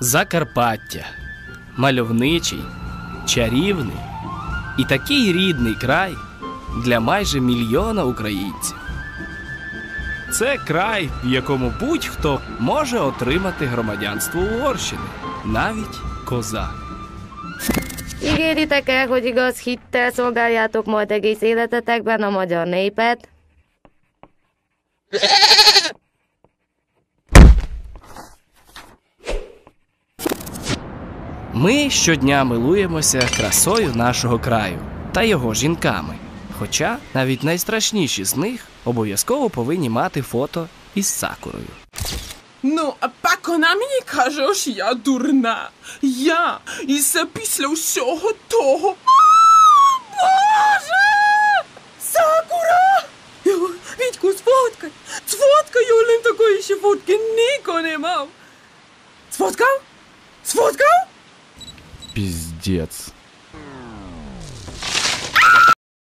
Закарпаття. Мальовничий, чарівний і такий рідний край для майже мільйона українців. Це край, в якому будь-хто може отримати gромадянство Угорщини, навіть козак. Ígéritek el? Ми щодня милуємося красою нашого краю та його жінками. Хоча навіть найстрашніші з них обов'язково повинні мати фото із сакурою. Ну, а пако на мені каже, кажеш, я дурна. Я і це після всього того. Боже! Сакура! Вітьку, сфоткай! Сфоткай, Юлин, такої ще фотки ніко не мав. Сфоткав? Сфоткав? Пиздец.